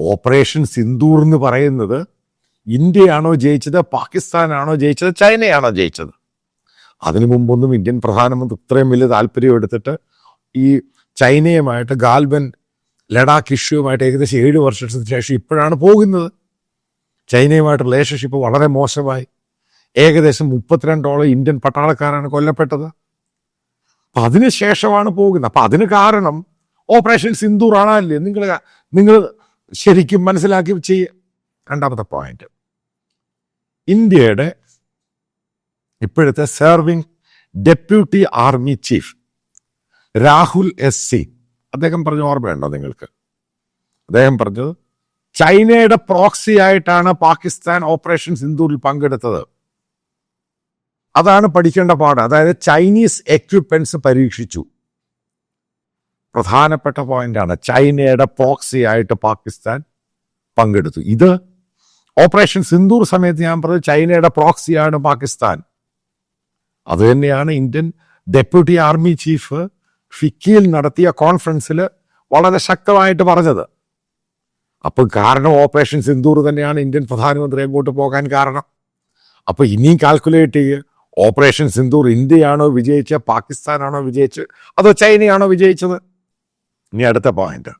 Operation Sindoor എന്ന് പറയുന്നത് ഇന്ത്യയാണോ ജയിച്ചത് പാകിസ്ഥാനാണോ ജയിച്ചത് ചൈനയാണോ ജയിച്ചത്? അതിനു മുമ്പൊന്നും ഇന്ത്യൻ പ്രധാനമന്ത്രി ഇത്രയും വലിയ താല്പര്യം എടുത്തിട്ട് ഈ ചൈനയുമായിട്ട് ഗാൽബൻ ലഡാക്ക് ഇഷ്യൂമായിട്ട് ഏകദേശം ഏഴ് വർഷത്തിന് ശേഷം ഇപ്പോഴാണ് പോകുന്നത്. ചൈനയുമായിട്ട് റിലേഷൻഷിപ്പ് വളരെ മോശമായി. ഏകദേശം മുപ്പത്തിരണ്ടോളം ഇന്ത്യൻ പട്ടാളക്കാരാണ് കൊല്ലപ്പെട്ടത്. അപ്പം അതിന് ശേഷമാണ് പോകുന്നത്. അപ്പം അതിന് കാരണം ഓപ്പറേഷൻ സിന്ദൂർ ആണല്ലേ നിങ്ങൾ നിങ്ങൾ ശരിക്കും മനസ്സിലാക്കി ചെയ്യുക രണ്ടാമത്തെ പോയിന്റ് ഇന്ത്യയുടെ ഇപ്പോഴത്തെ serving deputy army chief Rahul S C അദ്ദേഹം പറഞ്ഞു ഓർമ്മയുണ്ടോ നിങ്ങൾക്ക്? അദ്ദേഹം പറഞ്ഞത് ചൈനയുടെ പ്രോക്സി ആയിട്ടാണ് പാകിസ്ഥാൻ ഓപ്പറേഷൻ സിന്ധൂരിൽ പങ്കെടുത്തത്. അതാണ് പഠിക്കേണ്ട പാഠം. അതായത് ചൈനീസ് എക്യുപ്മെന്റ്സ് പരീക്ഷിച്ചു. പ്രധാനപ്പെട്ട പോയിന്റാണ്. ചൈനയുടെ പ്രോക്സി ആയിട്ട് പാകിസ്ഥാൻ പങ്കെടുത്തു. ഇത് ഓപ്പറേഷൻ സിന്ദൂർ സമയത്ത് ഞാൻ പറഞ്ഞത് ചൈനയുടെ പ്രോക്സിയാണ് പാകിസ്ഥാൻ. അത് തന്നെയാണ് ഇന്ത്യൻ ഡെപ്യൂട്ടി ആർമി ചീഫ് ഫിക്കിയിൽ നടത്തിയ കോൺഫറൻസിൽ വളരെ ശക്തമായിട്ട് പറഞ്ഞത്. അപ്പോൾ കാരണം ഓപ്പറേഷൻ സിന്ദൂർ തന്നെയാണ് ഇന്ത്യൻ പ്രധാനമന്ത്രി അങ്ങോട്ട് പോകാൻ കാരണം. അപ്പോൾ ഇനിയും കാൽക്കുലേറ്റ് ചെയ്യുക ഓപ്പറേഷൻ സിന്ദൂർ ഇന്ത്യയാണോ വിജയിച്ച പാകിസ്ഥാനാണോ വിജയിച്ച് അതോ ചൈനയാണോ വിജയിച്ചത്? ഇനി അടുത്ത പോയിന്റ്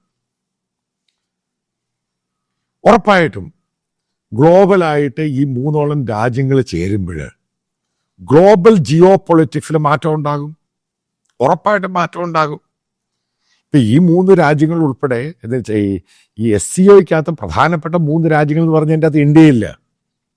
ഉറപ്പായിട്ടും ഗ്ലോബലായിട്ട് ഈ മൂന്നോളം രാജ്യങ്ങൾ ചേരുമ്പോൾ ഗ്ലോബൽ ജിയോ പൊളിറ്റിക്സിൽ മാറ്റം ഉണ്ടാകും. ഉറപ്പായിട്ടും മാറ്റം ഉണ്ടാകും. ഇപ്പൊ ഈ മൂന്ന് രാജ്യങ്ങൾ ഉൾപ്പെടെ എന്ന് വെച്ചാൽ ഈ എസ് സി ഒയ്ക്കകത്ത് പ്രധാനപ്പെട്ട മൂന്ന് രാജ്യങ്ങൾ എന്ന് പറഞ്ഞതിന്റെ അകത്ത് ഇന്ത്യയില്ല.